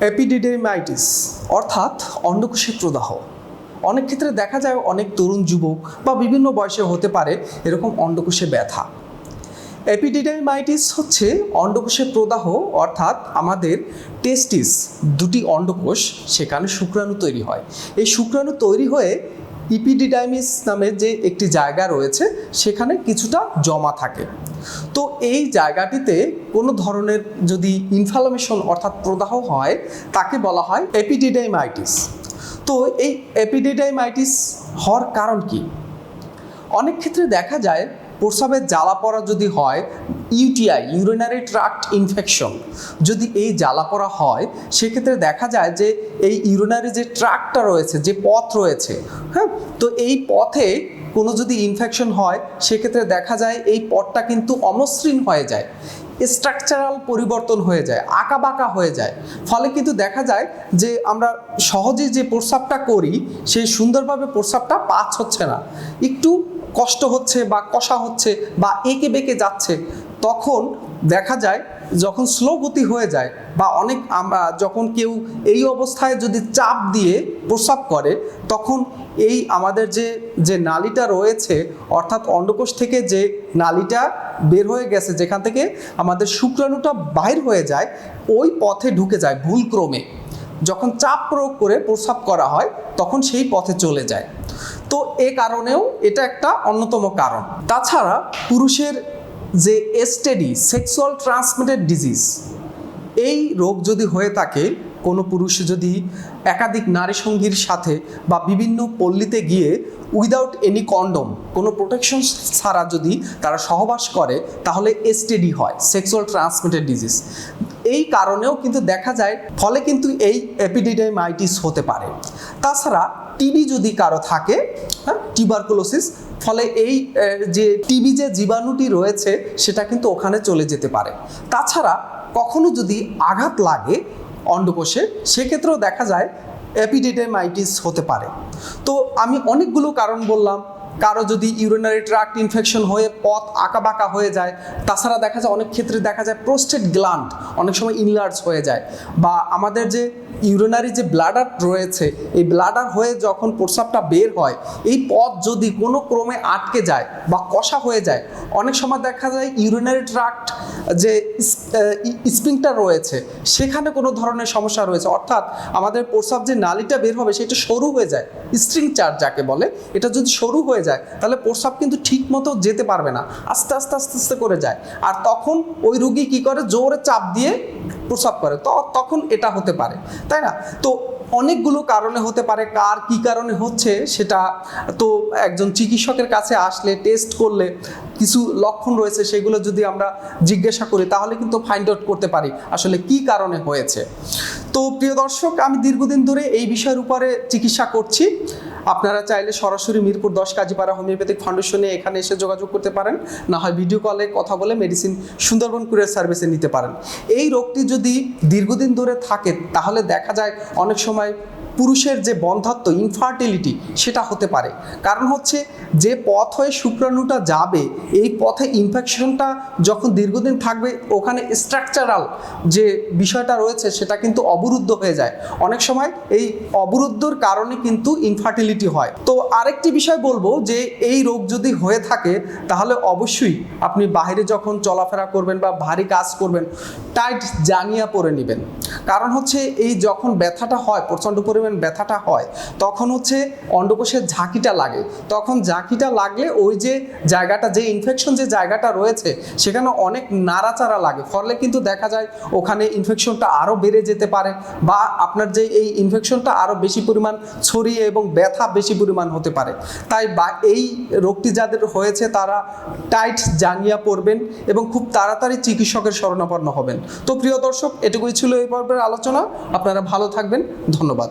এপিডিডেমাইটিস অর্থাৎ অন্ডকোষের প্রদাহ। অনেক ক্ষেত্রে দেখা যায় অনেক তরুণ যুবক বা বিভিন্ন বয়সে হতে পারে এরকম অন্ডকোষে ব্যথা। এপিডিডাইমাইটিস হচ্ছে অন্ডকোষে প্রদাহ, অর্থাৎ আমাদের টেস্টিস দুটি অন্ডকোষ, সেখানে শুক্রাণু তৈরি হয়। এই শুক্রাণু তৈরি হয়ে ইপিডিডাইমিস নামের যে একটি জায়গা রয়েছে, সেখানে কিছুটা জমা থাকে। তো এই জায়গাটিতে কোনো ধরনের যদি ইনফ্লামেশন অর্থাৎ প্রদাহ হয়, তাকে বলা হয় এপিডিডাইমাইটিস তো এই এপিডিডাইমাইটিস হওয়ার কারণ কি? অনেক ক্ষেত্রে দেখা যায় প্রস্রাবের জ্বালা পড়া যদি হয়, ইউটিআই, ইউরিনারি ট্রাক্ট ইনফেকশন যদি এই জ্বালা পড়া হয়, সেক্ষেত্রে দেখা যায় যে এই ইউরিনারি যে ট্রাকটা রয়েছে, যে পথ রয়েছে হ্যাঁ? তো এই পথে কোনো যদি ইনফেকশন হয়, সেক্ষেত্রে দেখা যায় এই পথটা কিন্তু অমসৃণ হয়ে যায়, স্ট্রাকচারাল পরিবর্তন হয়ে যায় আঁকা বাঁকা হয়ে যায়। ফলে কিন্তু দেখা যায় যে আমরা সহজে যে প্রস্রাবটা করি, সেই সুন্দরভাবে প্রস্রাবটা পাচ হচ্ছে না। একটু কষ্ট হচ্ছে বা কষা হচ্ছে বা এঁকে বেঁকে যাচ্ছে, তখন দেখা যায় যখন স্লো গতি হয়ে যায় বা অনেক আমরা যখন কেউ এই অবস্থায় যদি চাপ দিয়ে প্রস্রাব করে, তখন এই আমাদের যে যে নালিটা রয়েছে, অর্থাৎ অন্ডকোষ থেকে যে নালিটা বের হয়ে গেছে, যেখান থেকে আমাদের শুক্রাণুটা বাইর হয়ে যায়, ওই পথে ঢুকে যায় ভুলক্রমে। যখন চাপ প্রয়োগ করে প্রস্রাব করা হয়, তখন সেই পথে চলে যায়। তো এ কারণেও এটা একটা অন্যতম কারণ। তাছাড়া পুরুষের যে এসটেডি সেক্সুয়াল ট্রান্সমিটেড ডিজিজ এই রোগ যদি হয়ে থাকে, কোনো পুরুষ যদি একাধিক নারী সঙ্গীর সাথে বা বিভিন্ন পল্লীতে গিয়ে উইদাউট এনি কন্ডম কোনো প্রোটেকশন ছাড়া যদি তারা সহবাস করে, তাহলে এসটিডি হয় সেক্সুয়াল ট্রান্সমিটেড ডিজিজ এই কারণেও কিন্তু দেখা যায়, ফলে কিন্তু এই এপিডিডাইমাইটিস হতে পারে। তাছাড়া টিবি যদি কারও থাকে হ্যাঁ টিউবারকুলোসিস ফলে এই যে টিবি যে জীবাণুটি রয়েছে, সেটা কিন্তু ওখানে চলে যেতে পারে। তাছাড়া কখনো যদি আঘাত লাগে অন্ডকোষে, সেক্ষেত্রেও দেখা যায় অ্যাপিডেটাইমাইটিস হতে পারে। তো আমি অনেকগুলো কারণ বললাম কারও যদি ইউরিনারি ট্রাক্ট ইনফেকশন হয়ে পথ আঁকাবাঁকা হয়ে যায়, তাছাড়া দেখা যায় অনেক ক্ষেত্রে দেখা যায় প্রোস্টেট গ্লান্ট অনেক সময় ইনলার্জ হয়ে যায় বা আমাদের যে ইউরিনারি যে ব্লাডার রয়েছে, এই ব্লাডার হয়ে যখন প্রস্রাবটা বের হয়, এই পথ যদি কোনো ক্রমে আটকে যায় বা কষা হয়ে যায়, অনেক সময় দেখা যায় ইউরিনারি ট্রাক্ট যে স্প্রিংটা রয়েছে, সেখানে কোনো ধরনের সমস্যা রয়েছে। অর্থাৎ আমাদের প্রস্রাব যে নালিটা বের হবে, সেটা সরু হয়ে যায়। স্ট্রিং চার্জ যাকে বলে, এটা যদি সরু হয়ে যায়, তাহলে প্রস্রাব কিন্তু ঠিক মতো যেতে পারবে না। আস্তে আস্তে আস্তে আস্তে করে যায়। আর তখন ওই রুগী কি করে? জোরে চাপ দিয়ে প্রস্রাব করে। তো, তখন এটা হতে পারে। তাই না? তো অনেকগুলো কারণে হতে পারে, কার কি কারণে হচ্ছে সেটা তো একজন চিকিৎসকের কাছে আসলে টেস্ট করলে কিছু লক্ষণ রয়েছে সেগুলো যদি আমরা জিজ্ঞাসা করি, তাহলে কিন্তু ফাইন্ড আউট করতে পারি আসলে কি কারণে হয়েছে। তো প্রিয় দর্শক, আমি দীর্ঘদিন ধরে এই বিষয়ের উপরে চিকিৎসা করছি। আপনারা চাইলে সরাসরি মিরপুর দশ কাজীপাড়া হোমিওপ্যাথিক ফাউন্ডেশনে এখানে এসে যোগাযোগ করতে পারেন। না হয় ভিডিও কলে কথা বলে মেডিসিন সুন্দরবন কুরিয়ার সার্ভিসে নিতে পারেন। এই রোগটি যদি দীর্ঘদিন ধরে থাকে, তাহলে দেখা যায় অনেক সময় পুরুষের যে বন্ধাত্ম ইনফার্টিলিটি সেটা হতে পারে। কারণ হচ্ছে, যে পথ হয়ে শুক্রাণুটা যাবে, এই পথে ইনফেকশনটা যখন দীর্ঘদিন থাকবে, ওখানে স্ট্রাকচারাল যে বিষয়টা রয়েছে, সেটা কিন্তু অবরুদ্ধ হয়ে যায়। অনেক সময় এই অবরুদ্ধর কারণে কিন্তু ইনফার্টিলিটি হয়। তো আরেকটি বিষয় বলব, যে এই রোগ যদি হয়ে থাকে, তাহলে অবশ্যই আপনি বাইরে যখন চলাফেরা করবেন বা ভারী কাজ করবেন টাইট জাঙ্গিয়া পরে নেবেন। কারণ হচ্ছে এই যখন ব্যথাটা হয়, প্রচণ্ড পরিমাণ ব্যথাটা হয়, তখন হচ্ছে অন্ডকোষের ঝাঁকিটা লাগে। তখন ঝাঁকিটা লাগলে ওই যে জায়গাটা, যে ইনফেকশন যে জায়গাটা রয়েছে, সেখানে অনেক নাড়াচাড়া লাগে। ফলে কিন্তু দেখা যায় ওখানে ইনফেকশনটা আরও বেড়ে যেতে পারে বা আপনার যে এই ইনফেকশনটা আরও বেশি পরিমাণ ছড়িয়ে এবং ব্যথা বেশি পরিমাণ হতে পারে। তাই বা এই রোগটি যাদের হয়েছে, তারা টাইট জাঙ্গিয়া পরবেন এবং খুব তাড়াতাড়ি চিকিৎসকের শরণাপন্ন হবেন। তো প্রিয় দর্শক এটুকুই ছিল এই পর্বের আলোচনা। আপনারা ভালো থাকবেন। ধন্যবাদ।